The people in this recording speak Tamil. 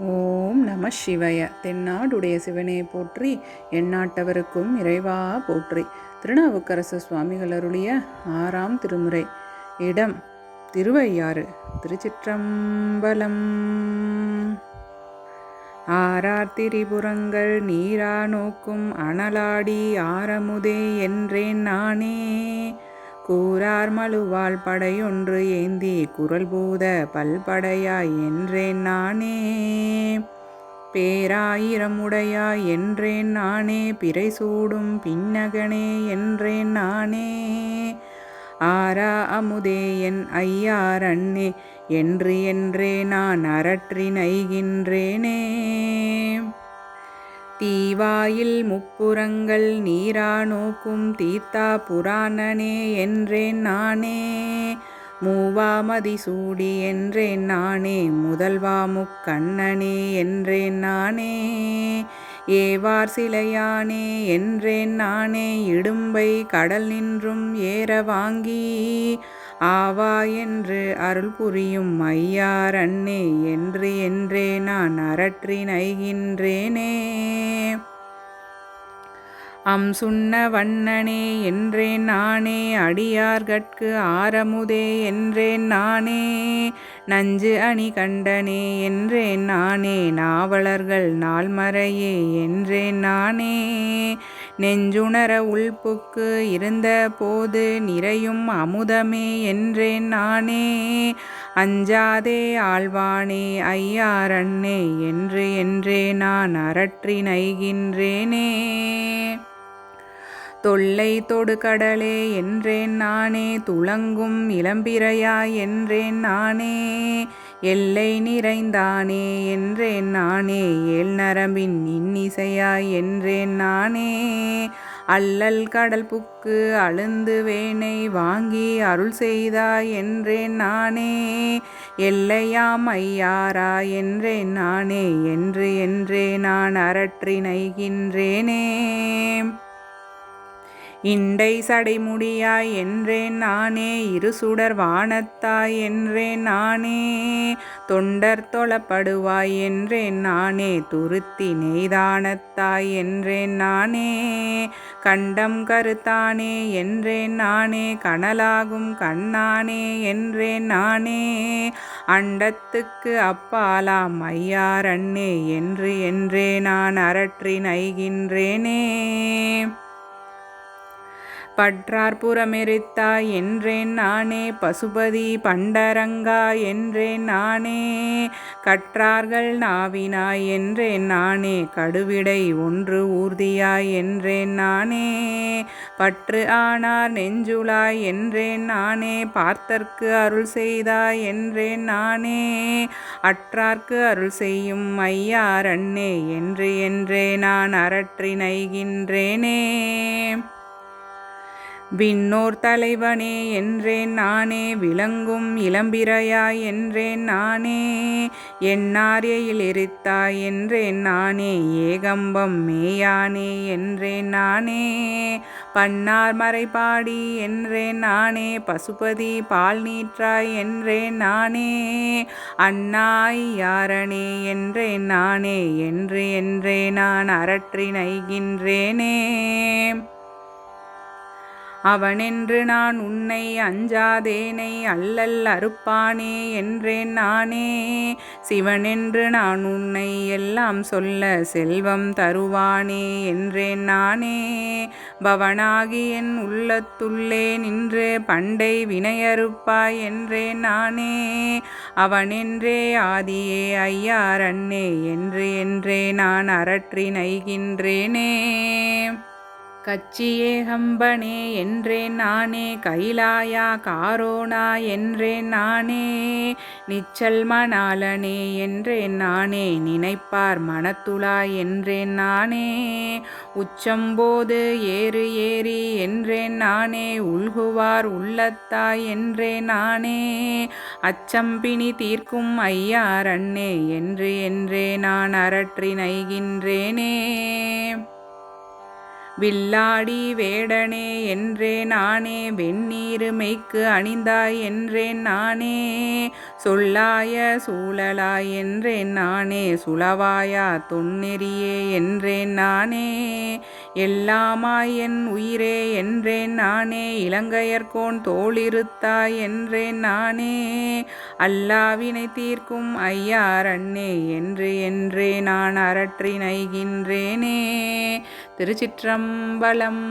ஓம் நம சிவய. தென்னாடுடைய சிவனே போற்றி எந்நாட்டவருக்கும் இறைவா போற்றி. திருநாவுக்கரசு சுவாமிகள் அருளிய ஆறாம் திருமுறை. இடம் திருவையாறு திருச்சிற்றம்பலம். ஆறார் திரிபுரங்கள் நீரா நோக்கும் அனலாடி ஆரமுதே என்றேன் நானே. கூறார் மழுவாள் படையொன்று ஏந்தி குரல் பூத பல்படையாய் என்றேன் நானே. பேராயிரமுடையாய் என்றேன் நானே. பிறை சூடும் பின்னகனே என்றேன் நானே. ஆரா அமுதே என் ஐயார் அண்ணே. என்று என்றே நான் அரற்றி நைகின்றேனே தீவாயில் முப்புறங்கள் நீரா நோக்கும் தீர்த்தா புராணனே என்றேன் நானே. மூவாமதி சூடி என்றேன் நானே. முதல்வா முக்கண்ணனே என்றேன் நானே. ஏவார் சிலையானே என்றேன் நானே. இடும்பை கடல் நின்றும் ஏற வாங்கி ஆவா என்று அருள் புரியும் ஐயார் அண்ணே என்று என்றே நான் அரற்றி நைகின்றேனே. அம் சுண்ண வண்ணனே என்றேன் நானே அடியார்கட்கு ஆரமுதே என்றேன் நானே நஞ்சு அணி கண்டனே என்றேன் நானே நாவலர்கள் நாள்மறையே என்றேன் நானே. நெஞ்சுணர உள்புக்கு இருந்த போது நிறையும் அமுதமே என்றேன் நானே. அஞ்சாதே ஆழ்வானே ஐயாரண்ணே என்று என்றே நான் அரற்றி நைகின்றேனே தொல்லை தொடு கடலே என்றேன் நானே துளங்கும் இளம்பிரையா என்றேன் நானே எல்லை நிறைந்தானே என்றேன் நானே ஏல் நரம்பின் இன்னிசையாய் என்றேன் நானே. அல்லல் கடல் புக்கு அழுந்து வேனை வாங்கி அருள் செய்தாய் என்றேன் நானே எல்லையாம் ஐயாரா என்றேன் நானே என்று என்றே நான் அரற்றி நைகின்றேனே இண்டை சடைமுடியாய் என்றேன் நானே இருசுடர் வானத்தாய் என்றேன் நானே தொண்டர் தொழப்படுவாய் என்றேன் நானே துருத்தி நெய்தானத்தாய் என்றேன் நானே கண்டம் கருத்தானே என்றேன் நானே கனலாகும் கண்ணானே என்றேன் நானே அண்டத்துக்கு அப்பாலாம் ஐயாரண்ணே என்று என்றே நான் அரற்றி நைகின்றேனே. பற்றார் புறமெரித்தாய் என்றேன் நானே. பசுபதி பண்டரங்கா என்றேன் நானே. கற்றார்கள் நாவினாய் என்றேன் நானே. கடுவிடை ஒன்று ஊர்தியாய் என்றேன் நானே. பற்று ஆனார் நெஞ்சுளாய் என்றேன் நானே. பார்த்தற்கு அருள் செய்தாய் என்றேன் நானே. அற்றார்க்கு அருள் செய்யும் ஐயார் அண்ணே என்று என்றே நான் அரற்றி நைகின்றேனே விண்ணோர் தலைவனே என்றேன் நானே விளங்கும் இளம்பிரையாய் என்றேன் நானே என்னாரியையில் எரித்தாய் என்றேன் நானே ஏகம்பம் மேயானே என்றேன் நானே பன்னார் மறைபாடி என்றேன் நானே பசுபதி பால் நீற்றாய் என்றேன் நானே அண்ணாய் யாரணே என்றேன் நானே என்று என்றே நான் அரற்றி நைகின்றேனே அவனென்று நான் உன்னை அஞ்சாதேனை அல்லல் அறுப்பானே என்றேன் நானே. சிவனென்று நான் உன்னை எல்லாம் சொல்ல செல்வம் தருவானே என்றேன் நானே. பவனாகி என் உள்ளத்துள்ளே நின்று பண்டை வினையறுப்பாய் என்றேன் நானே. அவனென்றே ஆதியே ஐயாரண்ணே என்று என்றே நான் அரற்றி நைகின்றேனே கச்சியே ஹம்பனே என்றேன் நானே கைலாயா காரோனா என்றேன் நானே நிச்சல் மணாலனே என்றேன் நானே நினைப்பார் மனத்துளா என்றேன் நானே உச்சம்போது ஏறு ஏறி என்றேன் நானே உள்குவார் உள்ளத்தாய் என்றேன் நானே அச்சம்பினி தீர்க்கும் ஐயார் அண்ணே என்று என்றே நான் அரற்றி நைகின்றேனே. வில்லாடி வேடனே என்றேன் நானே வெந்நீரு மெய்க்கு அணிந்தாய் என்றேன் நானே. சொல்லாய சூழலாய் என்றேன் நானே சுழவாயா தொன்னெறியே என்றேன் நானே. எல்லாமாய் என் உயிரே என்றேன் நானே இலங்கையர்கோன் தோளிருத்தாய் என்றேன் நானே. அல்லாவினை தீர்க்கும் ஐயாரண்ணே என்று என்றே நான் அரற்றி நைகின்றேனே திருச்சிற்றம்பலம்